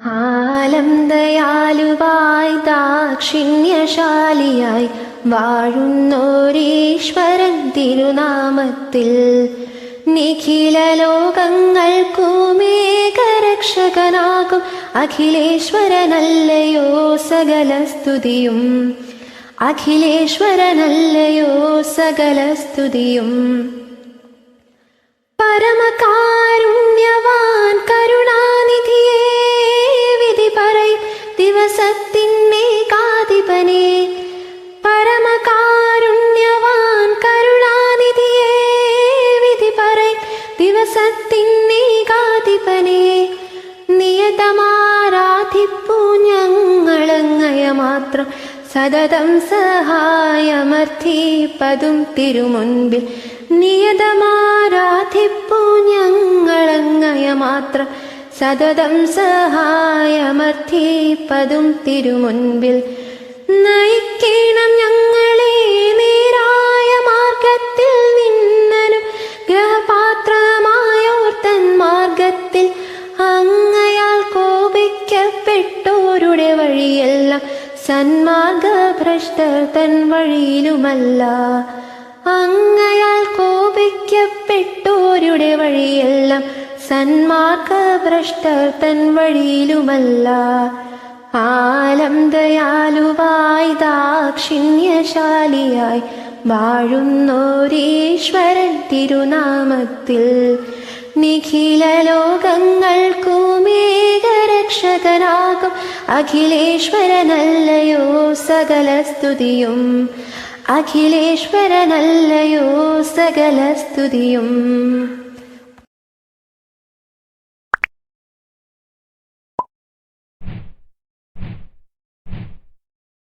ആലം ദയാലുവായി ദാക്ഷിണ്യശാലിയായി വാഴുന്നോരീശ്വരൻ തിരുനാമത്തിൽ. നിഖില ലോകങ്ങൾക്കുമേകരക്ഷകനാകും അഖിലേശ്വരനല്ലയോ സകല സ്തുതിയും അഖിലേശ്വരനല്ലയോ സകല സ്തുതിയും പരമകാരുണ്യവാൻ ദിവസത്തിന്നേകാധിപനെ പരമകാരുണ്യവാൻ കരുണാനിധിയേ സതതം സഹായമർത്ഥിപ്പതും തിരുമുൻപിൽ നിയതമാരാധിപ്പു ഞങ്ങളങ്ങയ മാത്രം സതതം സഹായമർത്ഥിപ്പതും തിരുമുൻപിൽ നയിക്കണം ഞങ്ങളെ നേരായ മാർഗത്തിൽ നിന്നനും ഗ്രഹപാത്രമായോർത്തൻ മാർഗത്തിൽ അങ്ങയാൽ കോപിക്കപ്പെട്ടോരുടെ വഴിയെല്ലാം സന്മാർഗഭ്രഷ്ടർ തൻ വഴിയിലുമല്ല അങ്ങയാൽ കോപിക്കപ്പെട്ടോരുടെ വഴിയെല്ലാം സന്മാർഗഭ്രഷ്ടർ തൻ വഴിയിലുമല്ല. ആലം ദയാലുവായി ദാക്ഷിണ്യശാലിയായി വാഴുന്നോരീശ്വരൻ തിരുനാമത്തിൽ. നിഖില ലോകങ്ങൾക്കുമേകരക്ഷകനാകും അഖിലേശ്വരനല്ലയോ സകല സ്തുതിയും അഖിലേശ്വരനല്ലയോ സകല സ്തുതിയും